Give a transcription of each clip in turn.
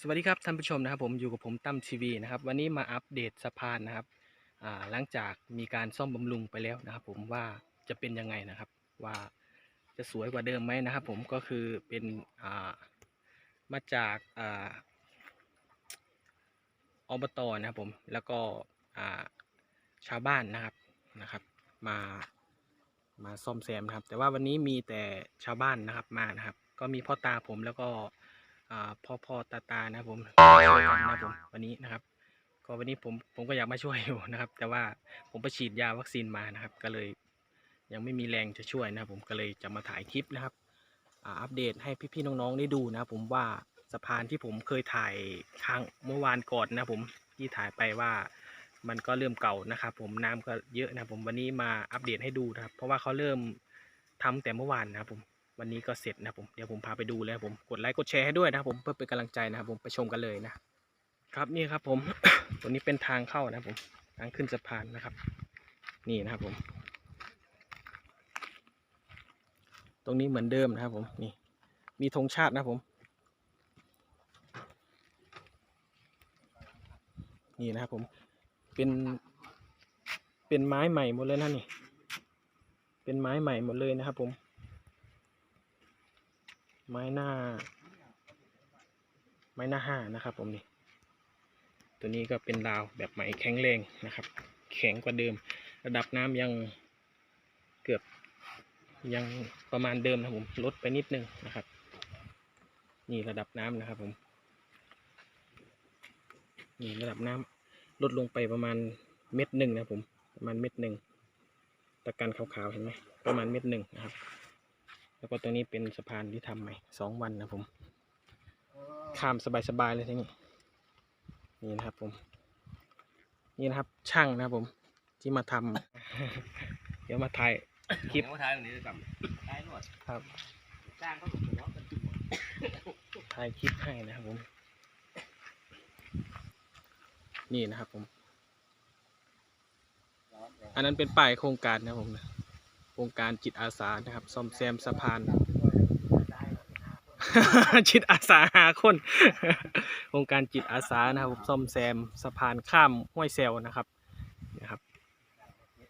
สวัสดีครับท่านผู้ชมนะครับผมอยู่กับผมตั้มทีวีนะครับวันนี้มาอัปเดตสะพานนะครับหลังจากมีการซ่อมบำรุงไปแล้วนะครับ ผมว่าจะเป็นยังไงนะครับ ว่าจะสวยกว่าเดิมไหมนะครับ ผมก็คือเป็นามาจากออบตนะครับผมแล้วก็ชาวบ้านนะครับนะครับ มามาซ่อมแซมครับ แต่ว่าวันนี้มีแต่ชาวบ้านนะครับมานะครับ ก็มีพ่อตาผมแล้วก็ พ่อพ่อตาตานะครับผมช่วยกันนะครับผมวันนี้นะครับ ก็วันนี้ผมผมก็อยากมาช่วยอยู่นะครับ แต่ว่าผมไปฉีดยาวัคซีนมานะครับ ก็เลยยังไม่มีแรงจะช่วยนะครับผมก็เลยจะมาถ่ายคลิปนะครับอ่าอัปเดตให้พี่ๆน้องๆได้ดูนะครับผมว่าสะพานที่ผมเคยถ่ายครั้งเมื่อวานก่อนนะครับผมที่ถ่ายไปว่ามันก็เริ่มเก่านะครับผมน้ำก็เยอะนะครับผมวันนี้มาอัปเดตให้ดูนะครับ เพราะว่าเขาเริ่มทำแต่เมื่อวานนะครับผม วันนี้ก็เสร็จนะผมเดี๋ยวผมพาไปดูเลยผมกดไลค์กดแชร์ให้ด้วยนะผมเพื่อเป็นกำลังใจนะครับผมไปชมกันเลยนะครับนี่ครับผมตัวนี้เป็นทางเข้านะผมทางขึ้นสะพานนะครับ นี่นะครับผม ตรงนี้เหมือนเดิมนะครับผมนี่ มีธงชาตินะผม นี่นะครับผมเป็นเป็นไม้ใหม่หมดเลยนะนี่ เป็นไม้ใหม่หมดเลยนะครับผม ไม้หน้า ไม้หน้าห้านะครับ ผมนี่ ตัวนี้ก็เป็นราวแบบใหม่แข็งแรงนะครับ แข็งกว่าเดิม ระดับน้ำยังเกือบยังประมาณเดิมนะผมลดไปนิดนึงนะครับ นี่ระดับน้ำนะครับ ผมนี่ระดับน้ำลดลงไปประมาณเม็ดหนึ่งนะผมประมาณเม็ดหนึ่งตะกันขาวๆเห็นไหมประมาณเม็ดหนึ่งนะครับ แล้วก็ตรงนี้เป็นสะพานที่ทำใหม่สองวันนะผม ข้ามสบายๆเลยทีนี้ นี่นะครับผม นี่นะครับช่างนะครับผม ที่มาทำ เดี๋ยวมาถ่ายคลิปเดี๋ยวมาถ่ายตรงนี้ด้วยกันถ่ายหนวดครับจ้างก็ถูกล้อกันจุ่มถ่ายคลิปให้นะครับผม นี่นะครับผม อันนั้นเป็นป้ายโครงการนะครับผมนะ โครงการจิตอาสานะครับซ่อมแซมสะพาน จิตอาสาหาคนโครงการจิตอาสานะครับผมซ่อมแซมสะพานข้ามห้วยแซวนะครับนะครับ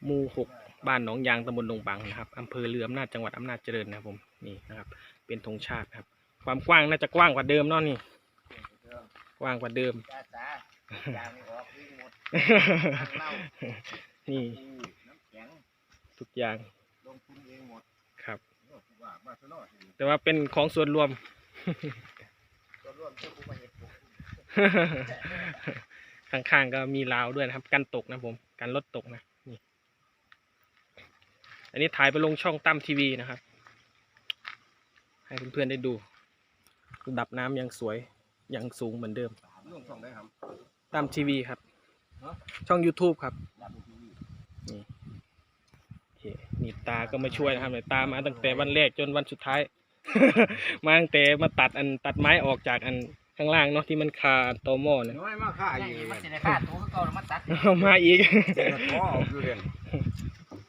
หมู่หกบ้านหนองยางตำบลดงบังนะครับอำเภอเรืออำนาจจังหวัดอำนาจเจริญนะครับผมนี่นะครับเป็นธงชาตินะครับความกว้างน่าจะกว้างกว่าเดิมเนาะนี่กว้างกว่าเดิมจ้าจ้าจ้างไม่ออกวิ่งหมดเหล้านี่ปูน้ำแข็งทุกอย่าง ลงทุนเองหมด ครับ ว่าบ้าซะหน่อยแต่ว่าเป็นของส่วนรวมก็ร่วมเจ้าปูมาเห็ดปูข้างๆก็มีราวด้วยนะครับ กันตกนะผม กันรถตกนะนี่ อันนี้ถ่ายไปลงช่องตั้มทีวีนะครับ ให้เพื่อนๆได้ดูระดับน้ำยังสวยยังสูงเหมือนเดิมร่วมส่งได้ครับตั้มทีวีครับ ช่อง YouTube ครับรับทีวีนี่โอเค นี่ตาก็มาช่วยนะครับเนี่ยตามาตั้งแต่วันแรกจนวันสุดท้าย มาตั้งแต่มาตัดอันตัดไม้ออกจากอันข้างล่างเนาะที่มันคาตอหม้อเนี่ยน้อยมากค่าอยู่มันจะได้ค่าตัวเขาก็มาตัดเอามาอีกเด็กขอออกอยู่เรียน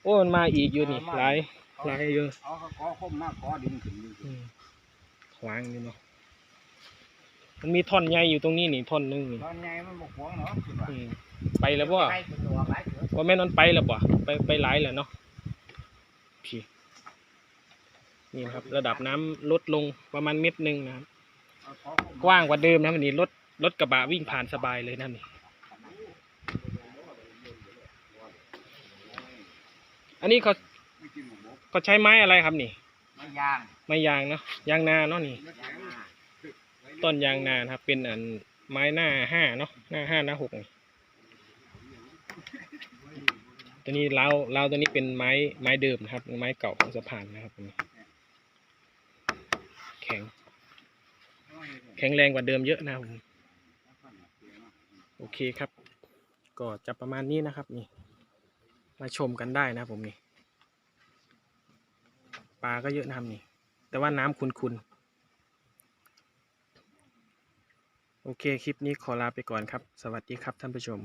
โอ้มันมาอีกอยู่นี่หลายหลายเยอะเอาเขาขอคมมากขอดินขึ้นดินอืมขวางนี่เนาะมันมีท่อนใหญ่อยู่ตรงนี้นี่ท่อนหนึงนี่ตอนไงมันบกหวงเนาะคือว่าอืมไปแล้วบ่ใครเป็นตัวหลายเสือว่าแม่นมันไปแล้วบ่ไปไปหลายแล้วเนาะพี่ นี่นะครับ ระดับน้ำลดลงประมาณเม็ดหนึ่งนะครับเอาขอคมกว้างกว่าเดิมนะวันนี้รถรถกระบะวิ่งผ่านสบายเลยนะนี่อันนี้เขาไม่กินหมูบกเขาใช้ไม้อะไรครับนี่มายางไม้ยางเนาะยางนาเนาะนี่ยางนาต้นยางนานะครับ เป็นอันไม้หน้าห้าเนาะหน้าห้าหน้าหกนี่ตัวนี้เราเราตัวนี้เป็นไม้ไม้เดิมนะครับ ไม้เก่าของสะพานนะครับตัวนี้ แข็ง แข็งแรงกว่าเดิมเยอะนะครับผมโอเคครับ ก็จะประมาณนี้นะครับนี่ มาชมกันได้นะผมนี่ปลาก็เยอะนะครับนี่ แต่ว่าน้ำขุนๆโอเคคลิปนี้ขอลาไปก่อนครับ สวัสดีครับท่านผู้ชม